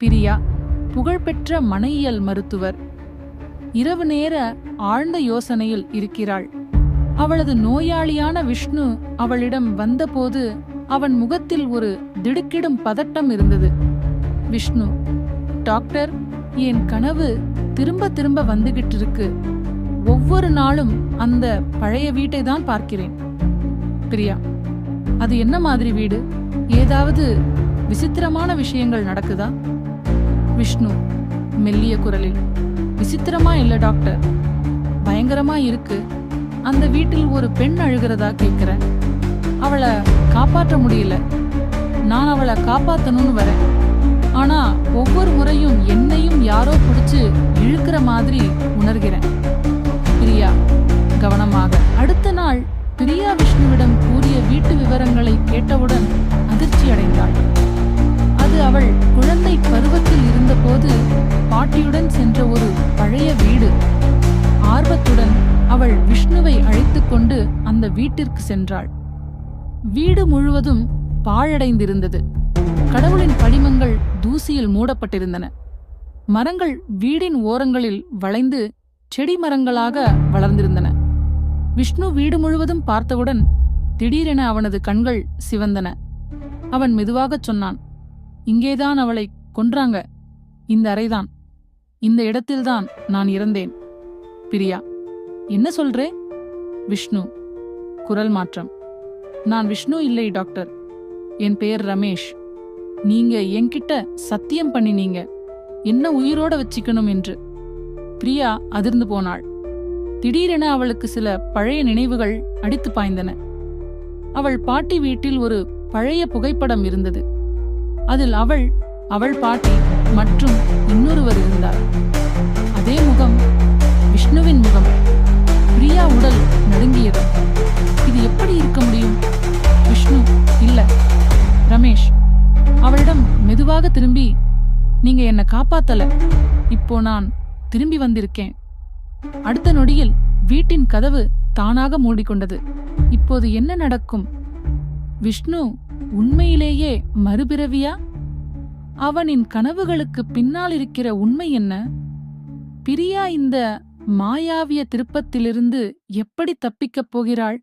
பிரியா புகழ்பெற்ற மனையியல் மருத்துவர் இரவு நேர ஆழ்ந்த யோசனையில் இருக்கிறாள். அவளது நோயாளியான விஷ்ணு அவளிடம் வந்தபோது அவன் முகத்தில் ஒரு திடுக்கிடும் பதட்டம் இருந்தது. விஷ்ணு டாக்டர் என் கனவு திரும்ப திரும்ப வந்துகிட்டு இருக்கு ஒவ்வொரு நாளும் அந்த பழைய வீட்டை தான் பார்க்கிறேன். பிரியா அது என்ன மாதிரி வீடு? ஏதாவது விசித்திரமான விஷயங்கள் நடக்குதா? விஷ்ணு மெல்லிய குரலில். விசித்திரமா இல்ல டாக்டர்? பயங்கரமா இருக்கு. அந்த வீட்டில் ஒரு பெண் அழுகிறதா கேக்குறேன். அவளை காப்பாற்ற முடியல. நான் அவளை காப்பாத்தணும்னு வரேன். ஆனா ஒவ்வொரு முறையும் என்னையும் யாரோ பிடிச்சு இழுக்கிற மாதிரி உணர்கிறேன். பிரியா கவனமாக. அடுத்த நாள் பிரியா விஷ்ணுவிடம் கூறிய வீட்டு விவரங்கள் அவள் விஷ்ணுவை அழைத்துக் கொண்டு அந்த வீட்டிற்கு சென்றாள். வீடு முழுவதும் பாழடைந்திருந்தது. கடவுளின் படிமங்கள் தூசியில் மூடப்பட்டிருந்தன. மரங்கள் வீடின் ஓரங்களில் வளைந்து செடி மரங்களாக வளர்ந்திருந்தன. விஷ்ணு வீடு முழுவதும் பார்த்தவுடன் திடீரென அவனது கண்கள் சிவந்தன. அவன் மெதுவாகச் சொன்னான் இங்கேதான் அவளை கொன்றாங்க. இந்த அறைதான். இந்த இடத்தில்தான் நான் இறந்தேன். பிரியா. என்ன சொல்றே? விஷ்ணு குரல் மாற்றம். நான் விஷ்ணு இல்லை டாக்டர். என் பெயர் ரமேஷ். நீங்க என்கிட்ட சத்தியம் பண்ணினீங்க. என்ன உயிரோட வச்சுக்கணும் என்று. பிரியா அதிர்ந்து போனாள். திடீரென அவளுக்கு சில பழைய நினைவுகள் அடித்து பாய்ந்தன. அவள் பாட்டி வீட்டில் ஒரு பழைய புகைப்படம் இருந்தது. அதில் அவள் அவள் பாட்டி மற்றும் இன்னொருவர் இருந்தார். அதே முகம் மெதுவாக திரும்பி நீங்க என்ன காப்பாத்தல. இப்போ நான் திரும்பி வந்திருக்கேன். அடுத்த நொடியில் வீட்டின் கதவு தானாக மூடிக்கொண்டது. இப்போது என்ன நடக்கும்? விஷ்ணு உண்மையிலேயே மறுபிறவியா? அவனின் கனவுகளுக்கு பின்னால் இருக்கிற உண்மை என்ன? பிரியா இந்த மாயாவிய திருப்பத்திலிருந்து எப்படி தப்பிக்கப் போகிறாள்?